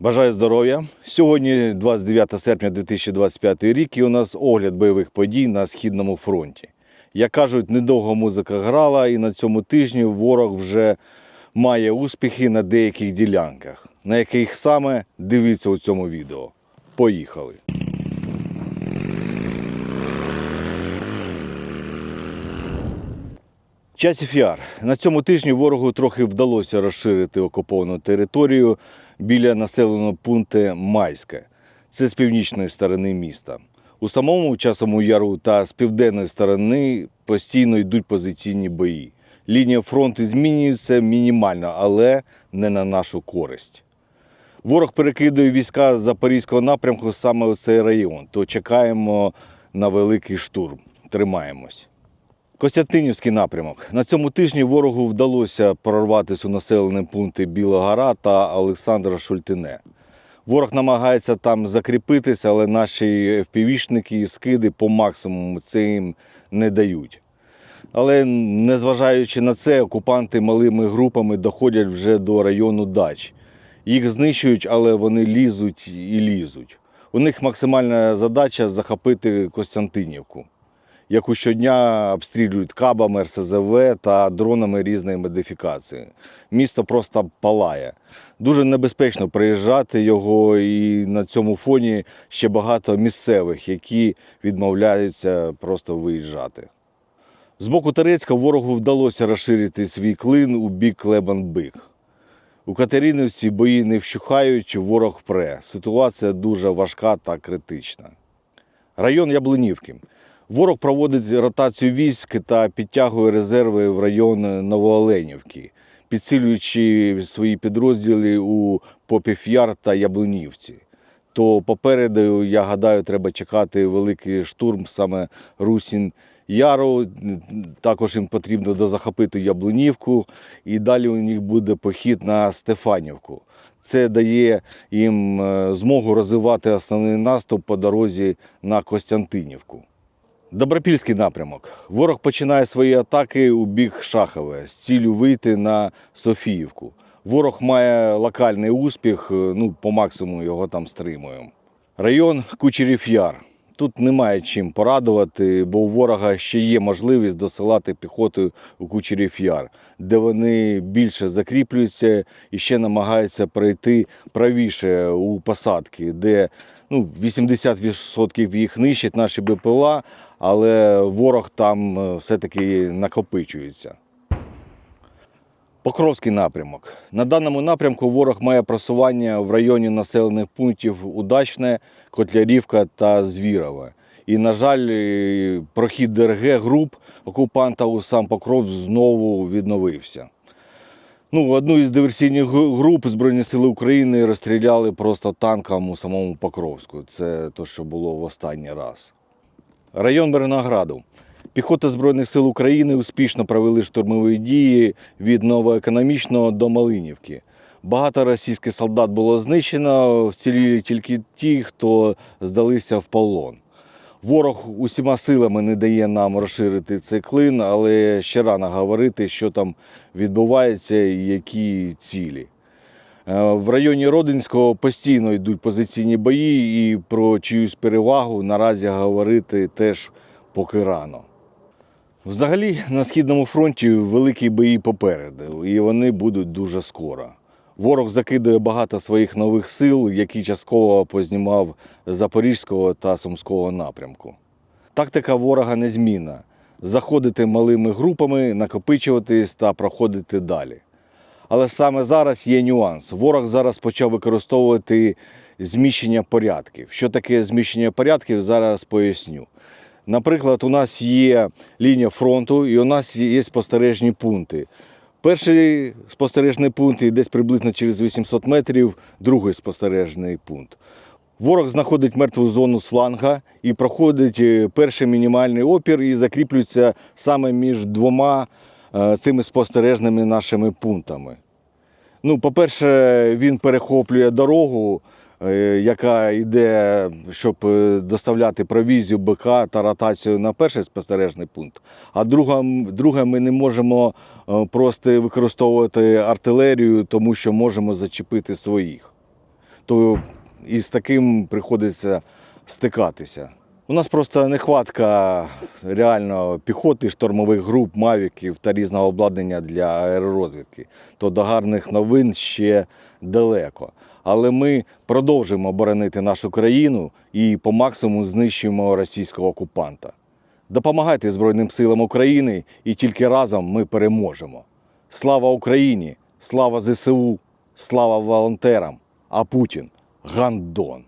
Бажаю здоров'я. Сьогодні 29 серпня 2025 рік і у нас огляд бойових подій на Східному фронті. Як кажуть, недовго музика грала, і на цьому тижні ворог вже має успіхи на деяких ділянках. На яких саме дивіться у цьому відео. Поїхали! Часів Яр. На цьому тижні ворогу трохи вдалося розширити окуповану територію біля населеного пункту Майське. Це з північної сторони міста. У самому часовому яру та з південної сторони постійно йдуть позиційні бої. Лінія фронту змінюється мінімально, але не на нашу користь. Ворог перекидує війська з Запорізького напрямку саме у цей район, то чекаємо на великий штурм. Тримаємось. Костянтинівський напрямок. На цьому тижні ворогу вдалося прорватися у населені пункти Біла Гора та Олександра Шультине. Ворог намагається там закріпитися, але наші впівішники і скиди по максимуму це їм не дають. Але незважаючи на це, окупанти малими групами доходять вже до району дач. Їх знищують, але вони лізуть і лізуть. У них максимальна задача захопити Костянтинівку яку щодня обстрілюють кабами, РСЗВ та дронами різної модифікації. Місто просто палає. Дуже небезпечно приїжджати його, і на цьому фоні ще багато місцевих, які відмовляються просто виїжджати. З боку Турецька ворогу вдалося розширити свій клин у бік Лебан-Бик. У Катеринівці бої не вщухають, ворог пре. Ситуація дуже важка та критична. Район Яблунівки. Ворог проводить ротацію військ та підтягує резерви в район Новооленівки, підсилюючи свої підрозділи у Попів'яр та Яблунівці. То попереду, я гадаю, треба чекати великий штурм саме Русін Яру. Також їм потрібно дозахопити Яблунівку, і далі у них буде похід на Стефанівку. Це дає їм е, змогу розвивати основний наступ по дорозі на Костянтинівку. Добропільський напрямок. Ворог починає свої атаки у бік Шахове з ціллю вийти на Софіївку. Ворог має локальний успіх, е, ну по максимуму його там стримуємо. Район Кучерів-Яр. Тут немає чим порадувати, бо у ворога ще є можливість досилати піхоту у Кучерів-Яр, де вони більше закріплюються і ще намагаються пройти правіше у посадки, де ну, 80% їх нищать наші БПЛА, але ворог там е, все-таки накопичується. Покровський напрямок. На даному напрямку ворог має просування в районі населених пунктів Удачне, Котлярівка та Звірове. І, на жаль, е, прохід ДРГ груп окупанта у сам Покров знову відновився. Ну, одну із диверсійних груп Збройні Сили України розстріляли просто танком у самому Покровську. Це те, що було в останній раз. Район Мирнограду. Піхота Збройних сил України успішно провели штурмові дії від Новоекономічного до Малинівки. Багато російських солдат було знищено, вціліли тільки ті, хто здалися в полон. Ворог усіма силами не дає нам розширити цей клин, але ще рано говорити, що там відбувається і які цілі. Е, В районі Родинського постійно йдуть позиційні бої, і про чиюсь перевагу наразі говорити теж поки рано. Взагалі на Східному фронті великі бої попереду, і вони будуть дуже скоро. Ворог закидує багато своїх нових сил, які частково познімав Запорізького та Сумського напрямку. Тактика ворога незмінна заходити малими групами, накопичуватись та проходити далі. Але саме зараз є нюанс. Ворог зараз почав використовувати зміщення порядків. Що таке зміщення порядків, зараз поясню. Наприклад, у нас є лінія фронту і у нас є спостережні пункти. Перший спостережний пункт і десь приблизно через 800 метрів, другий спостережний пункт. Ворог знаходить мертву зону з фланга і проходить е, перший мінімальний опір і закріплюється саме між двома е, цими спостережними нашими пунктами. Ну, по-перше, він перехоплює дорогу, яка йде, щоб е, доставляти провізію БК та ротацію на перший спостережний пункт. А друга, друге, ми не можемо е, просто використовувати артилерію, тому що можемо зачепити своїх. то із таким приходиться стикатися. У нас просто нехватка реально піхоти, штурмових груп, мавіків та різного обладнання для аеророзвідки. То до гарних новин ще далеко. Але ми продовжимо боронити нашу країну і по максимуму знищуємо російського окупанта. Допомагайте Збройним силам України і тільки разом ми переможемо. Слава Україні! Слава ЗСУ! Слава волонтерам! А Путін гандон!